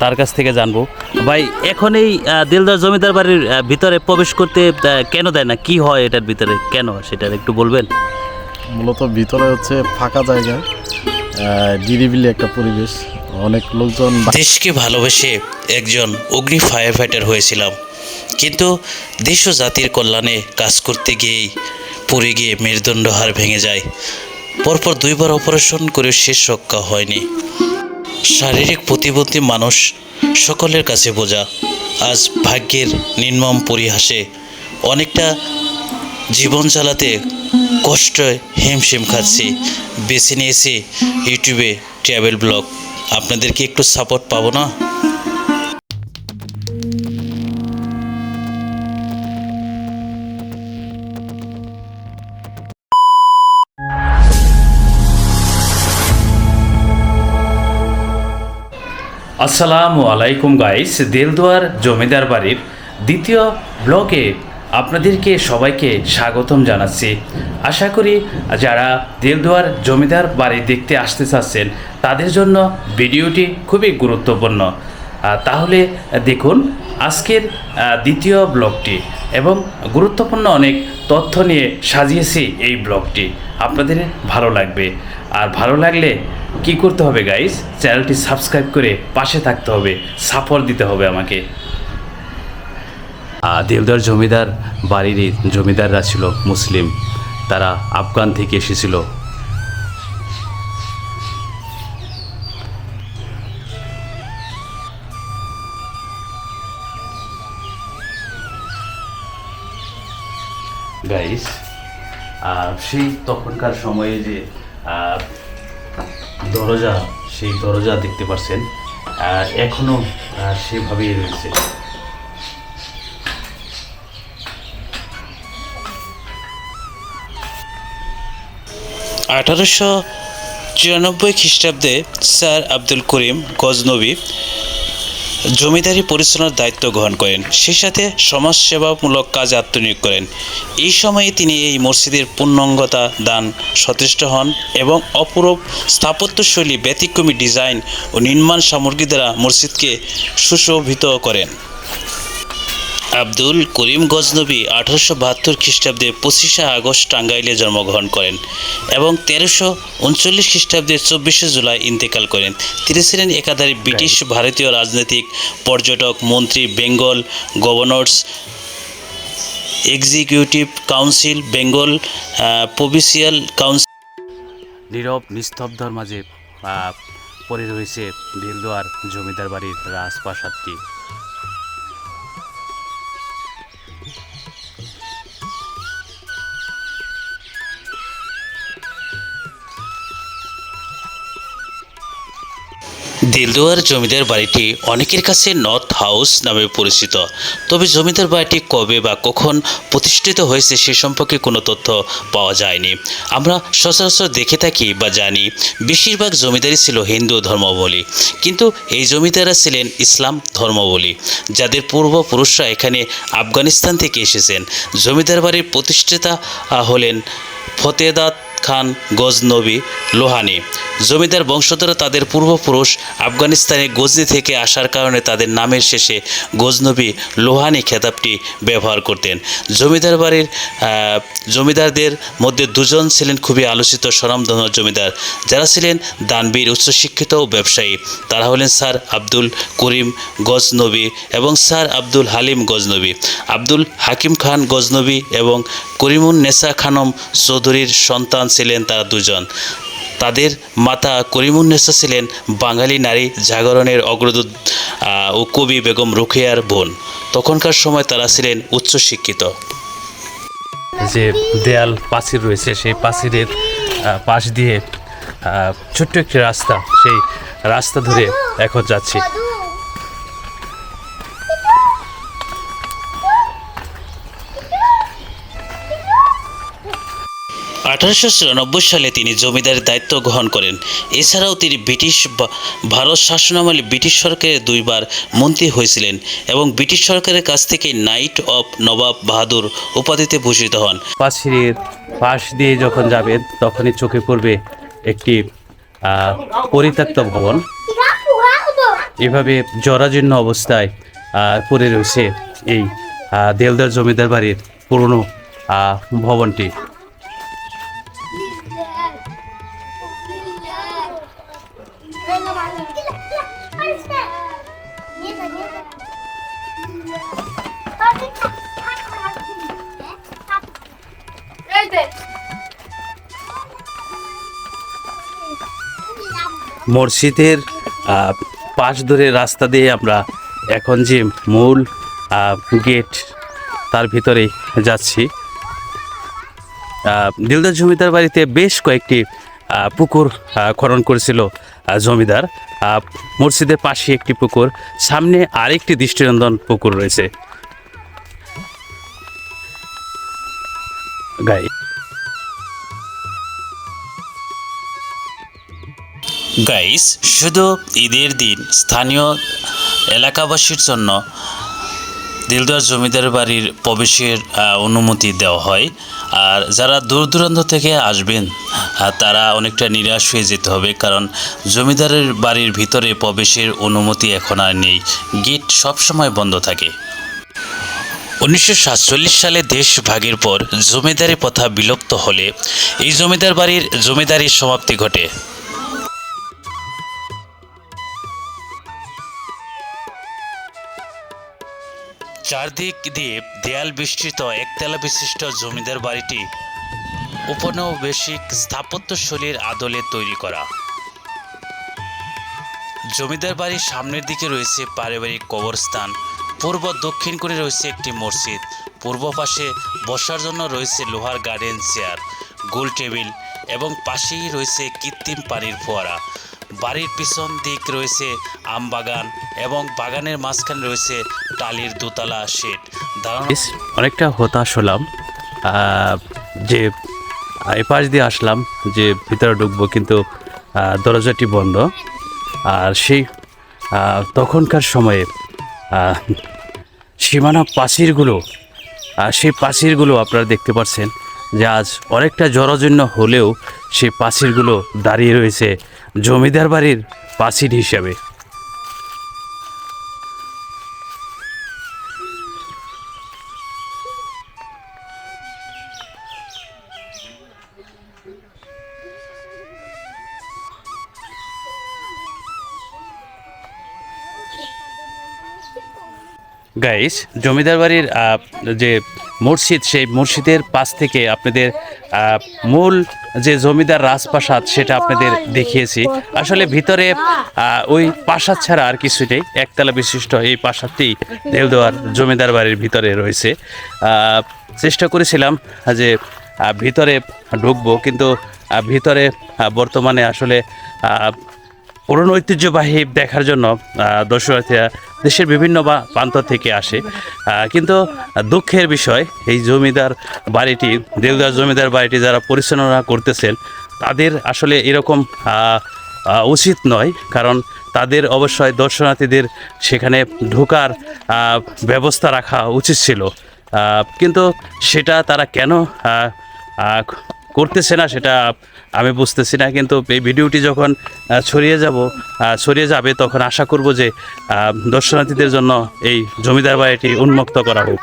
তার কাছ থেকে জানব। ভাই এখন এই দিলদার জমিদার বাড়ির ভিতরে প্রবেশ করতে কেন দেয় না? কি হয় এটার ভিতরে? কেন সেটা একটু বলবেন? মূলত ভিতরে হচ্ছে ফাঁকা জায়গা নিরিবিলি একটা পরিবেশ। অনেক লোকজন দেশকে ভালোবেসে একজন অগ্নি ফায়ার ফাইটার হয়েছিলাম। কিন্তু দেশ ও জাতির কল্যাণে কাজ করতে গিয়েই পড়ে গিয়ে মেরুদণ্ড হাড় ভেঙে যায়। পরপর দুইবার অপারেশন করে শেষ রক্ষা হয়নি। শারীরিক প্রতিবন্ধী মানুষ সকলের কাছে বোঝা আজ ভাগ্যের নির্মম পরিহাসে অনেকটা জীবন চালাতে কষ্ট হিমশিম খাচ্ছি। বেছে নিয়েছি ইউটিউবে ট্রাভেল ব্লগ। আপনাদের কি একটু সাপোর্ট পাবো না? আসসালামু আলাইকুম গাইস দেলদুয়ার জমিদার বাড়ির দ্বিতীয় ব্লগে আপনাদেরকে সবাইকে স্বাগতম জানাচ্ছি। আশা করি যারা দেলদুয়ার জমিদার বাড়ি দেখতে আসতে চাচ্ছেন, তাদের জন্য ভিডিওটি খুবই গুরুত্বপূর্ণ। তাহলে দেখুন আজকের দ্বিতীয় ব্লগটি এবং গুরুত্বপূর্ণ অনেক তথ্য নিয়ে সাজিয়েছি এই ব্লগটি আপনাদের ভালো লাগবে। আর ভালো লাগলে কি করতে হবে গাইস চ্যানেলটি সাবস্ক্রাইব করে পাশে থাকতে হবে সাপোর্ট দিতে হবে আমাকে। দেলদার জমিদার বাড়িরই জমিদাররা ছিল মুসলিম। তারা আফগান থেকে এসেছিল। গাইস সেই তখনকার সময়ে যে দরজা, সেই দরজা দেখতে পাচ্ছেন এখনও সেভাবেই রয়েছে। আঠারোশো চুরানব্বই খ্রিস্টাব্দে স্যার আব্দুল করিম গজনবী জমিদারি পরিচালনার দায়িত্ব গ্রহণ করেন। সেই সাথে সমাজসেবামূলক কাজে আত্মনিয়োগ করেন। এই সময়ে তিনি এই মসজিদের পূর্ণাঙ্গতা দান সচেষ্ট হন এবং অপূরব স্থাপত্যশৈলী ব্যতিক্রমী ডিজাইন ও নির্মাণ সামগ্রী দ্বারা মসজিদকে সুশোভিত করেন। আব্দুল করিম গজনবী আঠারোশো বাহাত্তর খ্রিস্টাব্দে পঁচিশে আগস্ট টাঙ্গাইলে জন্মগ্রহণ করেন এবং তেরোশো উনচল্লিশ খ্রিস্টাব্দে চব্বিশে জুলাই ইন্তেকাল করেন। তিনি ছিলেন একাধারে ব্রিটিশ ভারতীয় রাজনৈতিক পর্যটক, মন্ত্রী, Bengal governors, executive council, Bengal provincial council. নীরব, নিস্তব্ধর মাঝে পড়ে রয়েছে দিলদুয়ার জমিদার বাড়ির রাজপ্রাসাদটি। দিলদুয়ার জমিদার বাড়িটি অনেকের কাছে নর্থ হাউস নামে পরিচিত। তবে জমিদার বাড়িটি কবে বা কখন প্রতিষ্ঠিত হয়েছে সে সম্পর্কে কোনো তথ্য পাওয়া যায়নি। আমরা সচরাচর দেখে থাকি বা জানি, বেশিরভাগ জমিদারই ছিল হিন্দু ধর্মাবলী কিন্তু এই জমিদাররা ছিলেন ইসলাম ধর্মাবলী যাদের পূর্বপুরুষরা এখানে আফগানিস্তান থেকে এসেছেন। জমিদার বাড়ির প্রতিষ্ঠাতা হলেন ফতেদাত খান গজনবী লোহানি। জমিদার বংশধরা তাদের পূর্বপুরুষ আফগানিস্তানে গজনি থেকে আসার কারণে তাদের নামের শেষে গজনবী লোহানি খেতাবটি ব্যবহার করতেন। জমিদার বাড়ির জমিদারদের মধ্যে দুজন ছিলেন খুবই আলোচিত স্বনামধন্য জমিদার। যারা ছিলেন দানবীর উচ্চশিক্ষিত ও ব্যবসায়ী, তারা হলেন স্যার আব্দুল করিম গজনবী এবং স্যার আব্দুল হালিম গজনবী। আব্দুল হাকিম খান গজনবী এবং করিমুন নেসা খানম চৌধুরীর সন্তান ছিলেন তারা দুজন। তাদের মাতা করিমুন্নেসা ছিলেন বাঙালি নারী জাগরণের অগ্রদূত ও কবি বেগম রুখিয়ার বোন। তখনকার সময় তারা ছিলেন উচ্চশিক্ষিত। যে দেয়াল পাঁচির রয়েছে সেই পাঁচিরের আহ, পাশ দিয়ে ছোট্ট একটি রাস্তা সেই রাস্তা ধরে এখন যাচ্ছি। আঠারোশো চুরানব্বই সালে তিনি জমিদারের দায়িত্ব গ্রহণ করেন। এছাড়াও তিনি ব্রিটিশ ভারত শাসনামলে ব্রিটিশ সরকারের দুইবার মন্ত্রী হয়েছিলেন এবং ব্রিটিশ সরকারের কাছ থেকে নাইট অফ নবাব বাহাদুর উপাধিতে ভূষিত হন। পাঁচিরের পাশ দিয়ে যখন যাবেন তখনই চোখে পড়বে একটি পরিত্যক্ত ভবন। এভাবে জরাজীর্ণ অবস্থায় পড়ে রয়েছে এই দেলদার জমিদার বাড়ির পুরনো ভবনটি। মসজিদের পাশ ধরে রাস্তা দিয়ে আমরা এখন যে মূল গেট তার ভিতরে যাচ্ছি। দিলদার জমিদার বাড়িতে বেশ কয়েকটি পুকুর খনন করেছিল জমিদার। মসজিদের পাশে একটি পুকুর, সামনে আরেকটি দৃষ্টিনন্দন পুকুর রয়েছে। গাই গাইস, শুধু ঈদের দিন স্থানীয় এলাকাবাসীর জন্য দিলদার জমিদার বাড়ির প্রবেশের অনুমতি দেওয়া হয়। আর যারা দূর দূরান্ত থেকে আসবেন তারা অনেকটা নিরাশ হয়ে যেতে হবে, কারণ জমিদারের বাড়ির ভিতরে প্রবেশের অনুমতি এখন আর নেই। গেট সবসময় বন্ধ থাকে। উনিশশো সাতচল্লিশ সালে দেশ ভাগের পর জমিদারি প্রথা বিলুপ্ত হলে এই জমিদার বাড়ির জমিদারির সমাপ্তি ঘটে। চারদিক দিয়ে দেয়াল বিস্তৃত একতলা বিশিষ্ট জমিদার বাড়িটি উপনিবেশিক স্থাপত্যশৈলীর আদলে তৈরি করা। জমিদার বাড়ির সামনের দিকে রয়েছে পারিবারিক কবরস্থান, পূর্ব দক্ষিণ করে রয়েছে একটি মসজিদ, পূর্ব পাশে বসার জন্য রয়েছে লোহার গার্ডেন, চেয়ার, গোল টেবিল এবং পাশেই রয়েছে কৃত্রিম পানির ফোয়ারা। বাড়ির পিছন দিক রয়েছে আম বাগান এবং বাগানের মাঝখানে রয়েছে টালির দোতলা শেড। অনেকটা হতাশ হলাম। যে এ পাশ দিয়ে আসলাম যে ভিতরে ঢুকবো কিন্তু দরজাটি বন্ধ। আর সেই তখনকার সময়ে সীমানা প্রাচীরগুলো সেই প্রাচীরগুলো আপনারা দেখতে পাচ্ছেন যে আজ অনেকটা জরাজীর্ণ হলেও সেই প্রাচীরগুলো দাঁড়িয়ে রয়েছে জমিদার বাড়ির প্রাচীর হিসাবে। গাইস জমিদার বাড়ির যে মসজিদ সেই মসজিদের পাশ থেকে আপনাদের মূল যে জমিদার রাজপ্রাসাদ সেটা আপনাদের দেখিয়েছি। আসলে ভিতরে ওই প্রাসাদ ছাড়া আর কিছু নেই। একতলা বিশিষ্ট এই প্রাসাদটি দেওদোয়ার জমিদার বাড়ির ভিতরে রয়েছে। চেষ্টা করেছিলাম যে ভিতরে ঢুকবো, কিন্তু ভিতরে বর্তমানে আসলে পুরনো ঐতিহ্যবাহী দেখার জন্য দর্শনার্থীরা দেশের বিভিন্ন বা- প্রান্ত থেকে আসে। কিন্তু দুঃখের বিষয়, এই জমিদার বাড়িটি দেলদার জমিদার বাড়িটি যারা পরিচালনা করতেছেন, তাদের আসলে এরকম উচিত নয়। কারণ তাদের অবশ্যই দর্শনার্থীদের সেখানে ঢোকার ব্যবস্থা রাখা উচিত ছিল। কিন্তু সেটা তারা কেন করতেছে না, সেটা আমি বুঝতেছি না, কিন্তু এই ভিডিওটি যখন ছড়িয়ে যাব ছড়িয়ে যাবে, তখন আশা করব যে দর্শনার্থীদের জন্য এই জমিদার বাড়িটি উন্মুক্ত করা হোক।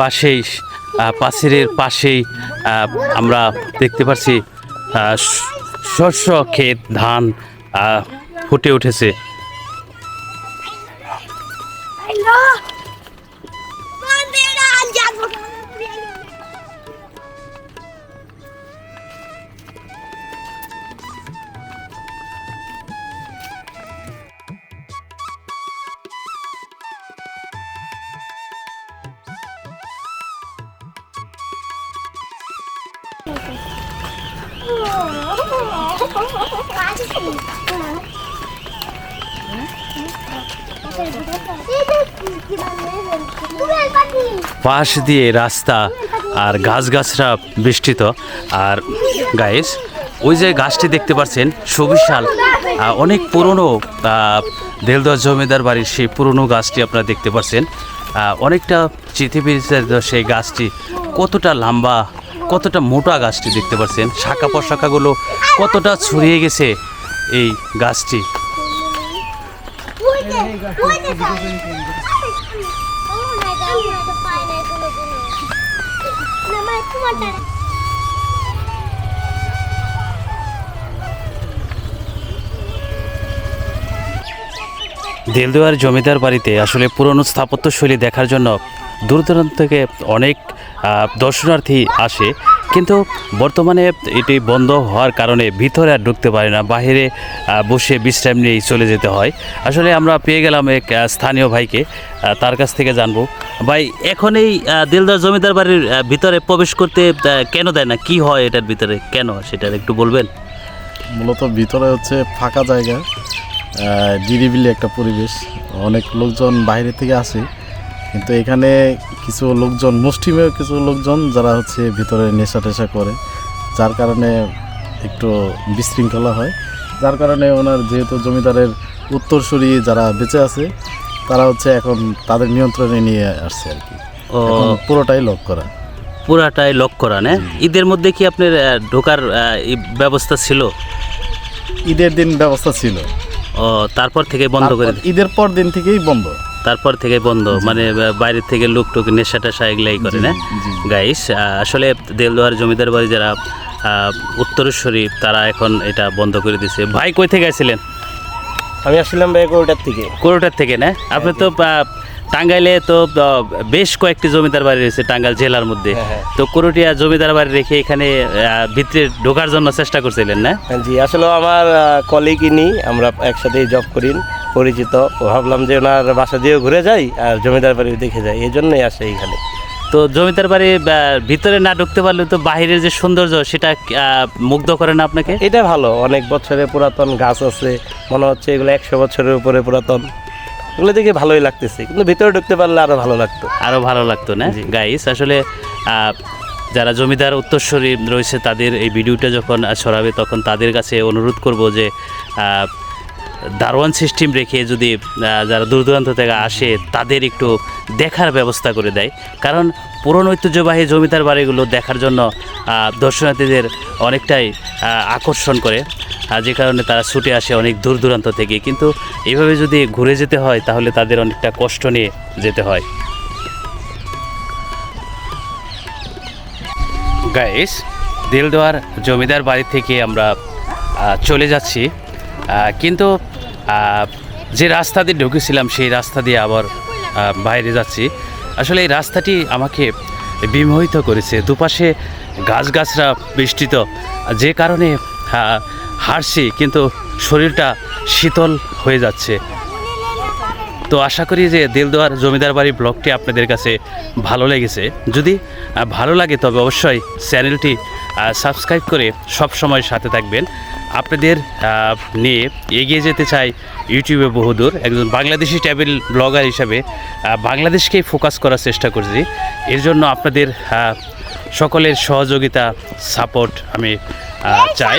পাশেই পাশের পাশেই আমরা দেখতে পাচ্ছি শস্য ক্ষেত ধান ফুটে উঠেছে। পাশ দিয়ে রাস্তা আর গাছগাছরা বেষ্টিত। আর গাইস ওই যে গাছটি দেখতে পাচ্ছেন সুবিশাল অনেক পুরনো আহ, দেলদুয়ার জমিদার বাড়ির সেই পুরনো গাছটি আপনারা দেখতে পাচ্ছেন। অনেকটা চিঠিবিচারিত সেই গাছটি কতটা লম্বা কতটা মোটা গাছটি দেখতে পাচ্ছেন শাখা প্রশাখাগুলো কতটা ছড়িয়ে গেছে এই গাছটি? দেলদুয়ার জমিদার বাড়িতে আসলে পুরনো স্থাপত্যশৈলী দেখার জন্য দূর দূরান্ত থেকে অনেক দর্শনার্থী আসে। কিন্তু বর্তমানে এটি বন্ধ হওয়ার কারণে ভিতরে আর ঢুকতে পারে না আহ, বসে বিশ্রাম নিয়েই চলে যেতে হয়। আসলে আমরা পেয়ে গেলাম এক স্থানীয় ভাইকে তার কাছ থেকে জানব। ভাই এখন এই দিলদার জমিদার বাড়ির ভিতরে প্রবেশ করতে কেন দেয় না? কি হয় এটার ভিতরে? কেন? সেটা একটু বলবেন? মূলত ভিতরে হচ্ছে ফাঁকা জায়গা নিরিবিলি একটা পরিবেশ। অনেক লোকজন বাইরে থেকে আসে। কিন্তু এখানে কিছু লোকজন মুষ্টিমেয় কিছু লোকজন যারা হচ্ছে ভিতরে নেশা টেশা করে যার কারণে একটু বিশৃঙ্খলা হয়। যার কারণে ওনার যেহেতু জমিদারের উত্তরসূরি যারা বেঁচে আছে তারা হচ্ছে এখন তাদের নিয়ন্ত্রণে নিয়ে আসছে আর কি। ও। পুরোটাই লক করা। পুরাটাই লক করা না? ঈদের মধ্যে কি আপনার ঢোকার ব্যবস্থা ছিল? ঈদের দিন ব্যবস্থা ছিল। ও তারপর থেকে বন্ধ করে ঈদের পর দিন থেকেই বন্ধ। তারপর থেকে বন্ধ মানে বাইরে থেকে লোক টুক নেশা টেশা এগুলাই করে না? গাইস আসলে দেলদুয়ার জমিদার বাড়ি যারা উত্তরেশ্বরী তারা এখন এটা বন্ধ করে দিছে। ভাই কই থেকে আসছিলেন? আমি আসলাম ভাই এগারোটার থেকে। কোরোটার থেকে না? আপনি তো টাঙ্গাইলে তো বেশ কয়েকটি জমিদার বাড়ি রয়েছে টাঙ্গাইল জেলার মধ্যে। হ্যাঁ, হ্যাঁ। তো কোরোটিয়া জমিদার বাড়ি রেখে এখানে ভিতরে ঢোকার জন্য চেষ্টা করছিলেন না? হ্যাঁ, জি আসলে আমার কলিগ ইনি আমরা একসাথেই জব করি। পরিচিত। ভাবলাম যে ওনার বাসা দিয়ে ঘুরে যাই আর জমিদার বাড়ি দেখে যাই। এই জন্যই আসে এইখানে। তো জমিদার বাড়ি ভিতরে না ঢুকতে পারলে তো বাইরের যে সৌন্দর্য সেটা মুগ্ধ করে না আপনাকে? এটা ভালো। অনেক বছরের পুরাতন গাছ আছে। মনে হচ্ছে এগুলো একশো বছরের উপরে পুরাতন। এগুলো দেখে ভালোই লাগতেছে। কিন্তু ভিতরে ঢুকতে পারলে আরও ভালো লাগতো। আরও ভালো লাগতো না? গাইস আসলে যারা জমিদার উত্তরস্বরী রয়েছে তাদের এই ভিডিওটা যখন ছড়াবে তখন তাদের কাছে অনুরোধ করব যে দারোয়ান সিস্টেম রেখে যদি যারা দূর দূরান্ত থেকে আসে, তাদের একটু দেখার ব্যবস্থা করে দেয়। কারণ পুরনো ঐতিহ্যবাহী জমিদার বাড়িগুলো দেখার জন্য দর্শনার্থীদের অনেকটাই আকর্ষণ করে যে কারণে তারা ছুটে আসে অনেক দূর দূরান্ত থেকে। কিন্তু এইভাবে যদি ঘুরে যেতে হয়, তাহলে তাদের অনেকটা কষ্ট নিয়ে যেতে হয়। গাইস দিলদোয়ার জমিদার বাড়ি থেকে আমরা চলে যাচ্ছি। কিন্তু যে রাস্তা দিয়ে ঢুকেছিলাম, সেই রাস্তা দিয়ে আবার বাইরে যাচ্ছি। আসলে এই রাস্তাটি আমাকে বিমোহিত করেছে। দুপাশে গাছগাছরা বেষ্টিত, যে কারণে হারছি কিন্তু শরীরটা শীতল হয়ে যাচ্ছে। তো আশা করি যে দিলদোয়ার জমিদার বাড়ি ব্লগটি আপনাদের কাছে ভালো লেগেছে। যদি ভালো লাগে, তবে অবশ্যই চ্যানেলটি সাবস্ক্রাইব করে সব সময় সাথে থাকবেন। আপনাদের নিয়ে এগিয়ে যেতে চাই ইউটিউবে বহুদূর। একজন বাংলাদেশি ট্যাবেল ব্লগার হিসাবে বাংলাদেশকেই ফোকাস করার চেষ্টা করছি। এর জন্য আপনাদের সকলের সহযোগিতা সাপোর্ট আমি চাই।